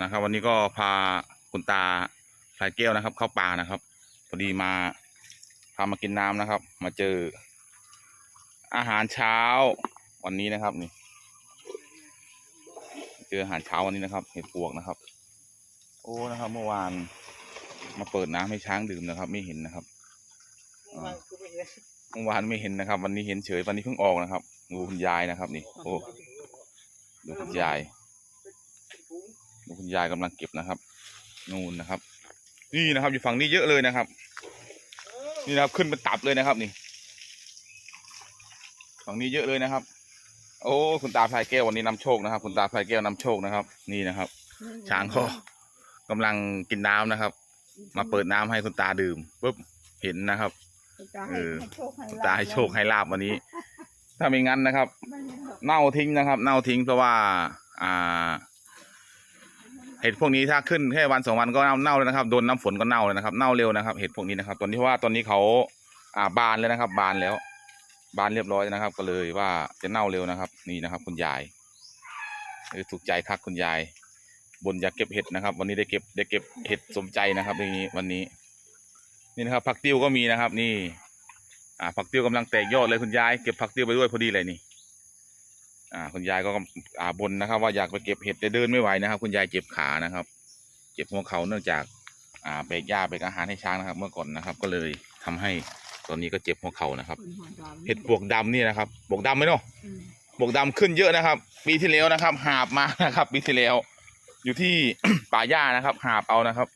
นะครับ วันนี้ก็พาคุณตาพลายแก้วนะครับ เข้าป่านะครับพอดีมาพามากินน้ำนะครับ มาเจอ อาหารเช้าวันนี้นะครับนี่ เจออาหารเช้าวันนี้นะครับ เห็ดปวกนะครับ โอ้นะครับ เมื่อวานมาเปิดน้ำให้ช้างดื่มนะครับ ไม่เห็นนะครับเมื่อวานไม่เห็นนะครับ วันนี้เห็นเฉยวันนี้เพิ่งออกนะครับดูคุณยายนะครับ นี่ โอ้ดูคุณยาย คุณยายกำลังเก็บนะครับ นู่นนะครับ นี่นะครับ อยู่ฝั่งนี้เยอะเลยนะครับ นี่นะครับขึ้นเป็นตับเลยนะครับ นี่ ฝั่งนี้เยอะเลยนะครับ โอ้คุณตาพลายแก้ววันนี้นำโชคนะครับ คุณตาพลายแก้วนำโชคนะครับ นี่นะครับช้างก็กำลังกินน้ำนะครับ มาเปิดน้ำให้คุณตาดื่มปุ๊บเห็นนะครับเออคุณตาให้โชคให้ลาบวันนี้ ถ้าไม่งั้นนะครับ เน่าทิ้งนะครับ เน่าทิ้งเพราะว่า อ่า เห็ดพวกนี้ถ้าขึ้นแค่วันสองวันก็เน่าเน่าเลยนะครับโดนน้ำฝนก็เน่าเลยนะครับเน่าเร็วนะครับเห็ดพวกนี้นะครับตอนที่ว่าตอนนี้เขาอ่าบานแล้วนะครับ บานแล้ว บานเรียบร้อยนะครับ ก็เลยว่าจะเน่าเร็วนะครับ นี่นะครับ คุณยายเออถูกใจคักคุณยาย บนอยากเก็บเห็ดนะครับ วันนี้ได้เก็บได้เก็บเห็ดสมใจนะครับอย่างนี้วันนี้ นี่นะครับผักติ้วก็มีนะครับ นี่ อ่าผักติ้วกำลังแตกยอดเลยคุณยายเก็บผักติ้วไปด้วยพอดีเลยนี่ อ่าคุณยายก็อ่าบนนะครับ ว่าอยากไปเก็บเห็ดแต่เดินไม่ไหวนะครับ คุณยายเจ็บขานะครับ เจ็บหัวเข่าเนื่องจากอ่าเบรกหญ้าเบรกอาหารให้ช้างนะครับ เมื่อก่อนนะครับ ก็เลยทำให้ตอนนี้ก็เจ็บหัวเข่านะครับเห็ดปวกดำนี่นะครับปวกดำไหมเนาะปวกดำขึ้นเยอะนะครับ ปีที่แล้วนะครับ หาบมานะครับ ปีที่แล้ว อยู่ที่ป่าหญ้านะครับ หาบเอานะครับ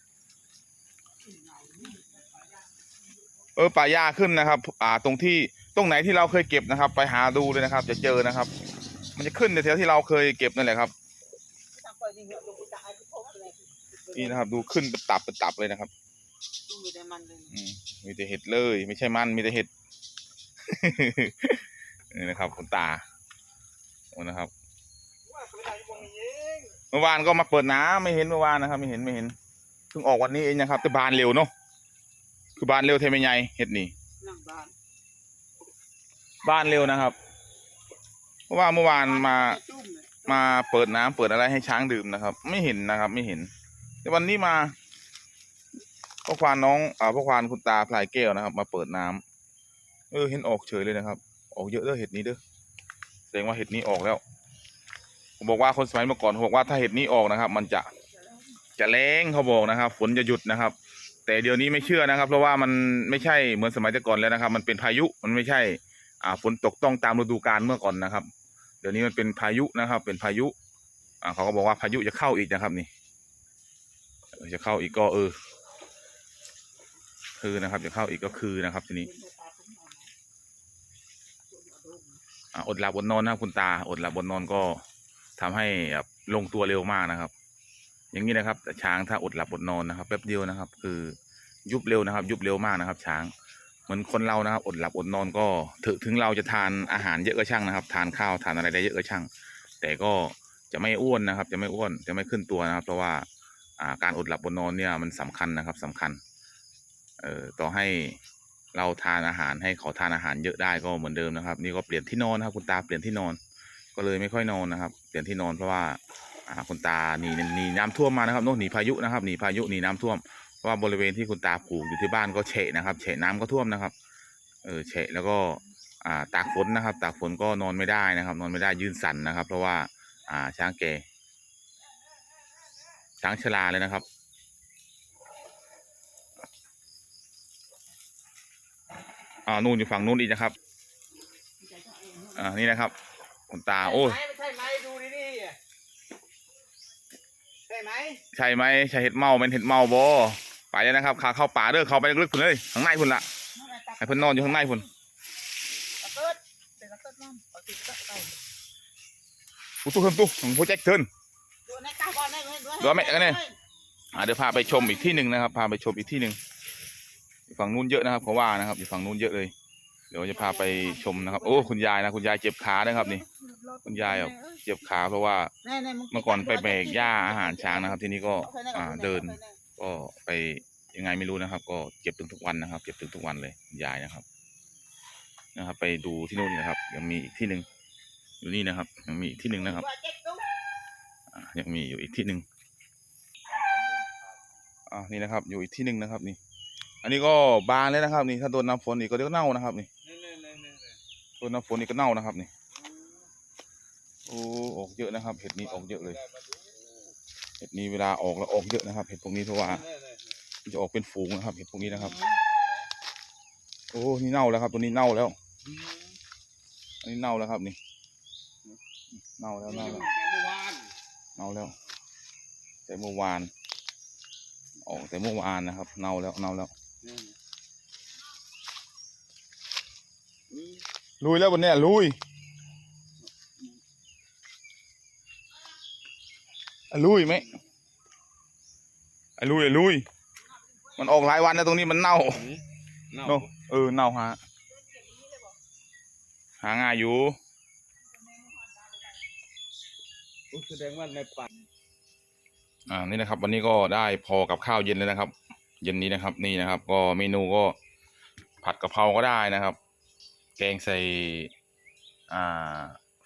เออป่าหญ้าขึ้นนะครับ อ่า ตรงที่ตรงไหนที่เราเคยเก็บนะครับ ไปหาดูเลยนะครับ จะเจอนะครับ มันจะขึ้นในแถวที่เราเคยเก็บนั่นแหละครับ นี่นะครับ ดูขึ้นเป็นตับเป็นตับเลยนะครับอืมมีแต่เห็ดเลย ไม่ใช่มันมีแต่เห็ดนี่นะครับคุณตาโอ้นะครับเมื่อวานก็มาเปิดน้ำไม่เห็นเมื่อวานนะครับ ไม่เห็นไม่เห็นเพิ่งออกวันนี้เองนะครับ แต่บานเร็วเนาะคือบานเร็วเทไม่ใหญ่เห็ดนี่บานเร็วนะครับ เพราะว่าเมื่อวานมามาเปิดน้ำเปิดอะไรให้ช้างดื่มนะครับ ไม่เห็นนะครับ ไม่เห็น แต่วันนี้มาพ่อควานน้องอ่าพ่อควานคุณตาพลายแก้วนะครับ มาเปิดน้ำเออเห็นออกเฉยเลยนะครับ ออกเยอะเด้อเห็ดนี้เด้อแสดงว่าเห็ดนี้ออกแล้วผมบอกว่าคนสมัยเมื่อก่อนเขาบอกว่าถ้าเห็ดนี้ออกนะครับ มันจะจะแรงเขาบอกนะครับ ฝนจะหยุดนะครับ แต่เดี๋ยวนี้ไม่เชื่อนะครับ เพราะว่ามันไม่ใช่เหมือนสมัยแต่ก่อนแล้วนะครับ มันเป็นพายุมันไม่ใช่ อ่าฝนตกต้องตามฤดูกาลเมื่อก่อนนะครับ เดี๋ยวนี้มันเป็นพายุนะครับ เป็นพายุอ่าเขาก็บอกว่าพายุจะเข้าอีกนะครับนี่ จะเข้าอีกก็เออ คือนะครับ จะเข้าอีกก็คือนะครับ ทีนี้อ่าอดหลับอดนอนนะคุณตาอดหลับอดนอนก็ทำให้แบบลงตัวเร็วมากนะครับ อย่างนี้นะครับช้างถ้าอดหลับอดนอนนะครับแป๊บเดียวนะครับ คือยุบเร็วนะครับ ยุบเร็วมากนะครับ ช้าง เหมือนคนเรานะครับ อดหลับอดนอนก็ถึงถึงเราจะทานอาหารเยอะก็ช่างนะครับ ทานข้าวทานอะไรได้เยอะก็ช่าง แต่ก็จะไม่อ้วนนะครับ จะไม่อ้วนจะไม่ขึ้นตัวนะครับ เพราะว่าการอดหลับอดนอนเนี่ยมันสำคัญนะครับสำคัญเอ่อต่อให้เราทานอาหารให้เขาทานอาหารเยอะได้ก็เหมือนเดิมนะครับ นี่ก็เปลี่ยนที่นอนนะครับ คุณตาเปลี่ยนที่นอนก็เลยไม่ค่อยนอนนะครับ เปลี่ยนที่นอนเพราะว่าคุณตาหนีหนีน้ำท่วมมานะครับโน่นหนีพายุนะครับหนีพายุหนีน้ำท่วม ว่าบริเวณที่คุณตาปลูกอยู่ที่บ้านก็เฉะนะครับเฉะน้ำก็ท่วมนะครับ เออเฉะแล้วก็อ่าตากฝนนะครับ ตากฝนก็นอนไม่ได้นะครับ นอนไม่ได้ยืนสั่นนะครับ เพราะว่าอ่าช้างแก่ช้างชราเลยนะครับอ่านู่นอยู่ฝั่งนู้นอีกนะครับอ่านี่นะครับคุณตาโอ้ยใช่ไหมดูดินี่ใช่ไหมใช่ไหมใช่เห็ดเมาเป็นเห็ดเมาบ่ ไปแล้วนะครับขาเข้าป่าเด้อเข้าไปลึกๆพุ่นเลยข้างในพุ่นละให้เพิ่นนอนอยู่ข้างในพุ่นตะเกิดเป็นตะเกิดนั่นเอาติดตะเกิดปุ๊ตู้เทินตู้ของโปรเจกต์เทินดูในตาบอลได้ไหมดูไหมเอาเนี่ยอ่าเดี๋ยวพาไปชมอีกที่หนึ่งนะครับ พาไปชมอีกที่หนึ่งอยู่ฝั่งนู้นเยอะนะครับเขาว่านะครับอยู่ฝั่งนู้นเยอะเลย เดี๋ยวจะพาไปชมนะครับ โอ้คุณยายนะคุณยายเจ็บขานะครับนี่ คุณยายแบบเจ็บขาเพราะว่าเมื่อก่อนไปแบกหญ้าอาหารช้างนะครับ ทีนี้ก็อ่าเดิน ก็ไปยังไงไม่รู้นะครับ ก็เจ็บถึงทุกวันนะครับเจ็บถึงทุกวันเลยยายนะครับ นะครับ ไปดูที่นู่นนะครับ ยังมีอีกที่หนึ่งอยู่นี่นะครับ ยังมีอีกที่หนึ่งนะครับยังมีอยู่อีกที่หนึ่งอ่านี่นะครับ อยู่อีกที่หนึ่งนะครับ นี่ อันนี้ก็บานเลยนะครับ นี่ถ้าโดนน้ำฝนอีกก็เดี๋ยวเน่านะครับ นี่นี่นี่นี่นี่โดนน้ำฝนอีกก็เน่านะครับ นี่โอ้ออกเยอะนะครับ เห็ดนี้ออกเยอะเลย เห็ดนี้เวลาออกแล้วออกเยอะนะครับ เห็ดพวกนี้เพราะว่ามันจะออกเป็นฝูงนะครับ เห็ดพวกนี้นะครับ โอ้นี่เน่าแล้วครับ ตัวนี้เน่าแล้ว อันนี้เน่าแล้วครับนี่ เน่าแล้วเน่าแล้วเมื่อวานเน่าแล้ว แต่เมื่อวาน ออกแต่เมื่อวานนะครับ เน่าแล้วเน่าแล้วลุยแล้ววันเนี้ยลุย อะลุยไหมอะลุยอะลุย มันออกหลายวันแล้วตรงนี้มันเน่าเน่าเนอะเออเน่าฮะหาง่ายอยู่แสดงว่าในป่าอ่านี่นะครับ วันนี้ก็ได้พอกับข้าวเย็นเลยนะครับ เย็นนี้นะครับ นี่นะครับ ก็เมนูก็ผัดกะเพราก็ได้นะครับ แกงใส่อ่า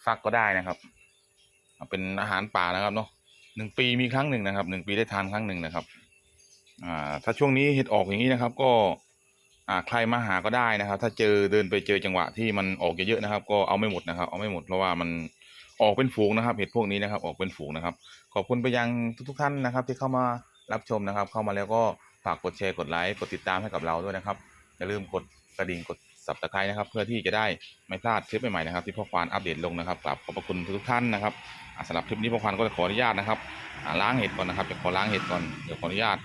ฟักก็ได้นะครับเอาเป็นอาหารป่านะครับเนาะ หนึ่งปีมีครั้งหนึ่งนะครับหนึ่งปีได้ทานครั้งหนึ่งนะครับ อ่า ถ้าช่วงนี้เห็ดออกอย่างนี้นะครับ ก็ อ่าใครมาหาก็ได้นะครับ ถ้าเจอเดินไปเจอจังหวะที่มันออกเยอะๆนะครับ ก็เอาไม่หมดนะครับ เอาไม่หมดเพราะว่ามันออกเป็นฝูงนะครับ เห็ดพวกนี้นะครับ ออกเป็นฝูงนะครับ ขอบคุณไปยังทุกๆท่านนะครับ ที่เข้ามารับชมนะครับ เข้ามาแล้วก็ฝากกดแชร์กดไลค์กดติดตามให้กับเราด้วยนะครับอย่าลืมกดกระดิ่งกด สับตะไคร้นะครับ เพื่อที่จะได้ไม่พลาดคลิปใหม่ๆนะครับที่พ่อควานอัปเดตลงนะครับกราบขอบพระคุณทุกท่านนะครับสำหรับคลิปนี้พ่อควานก็จะขออนุญาตนะครับล้างเห็ดก่อนนะครับจะขอล้างเห็ดก่อนเดี๋ยวขออนุญาต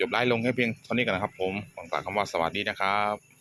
จบไลฟ์ลงแค่เพียงเท่านี้กันนะครับ ผมขอกล่าวคำว่าสวัสดีนะครับ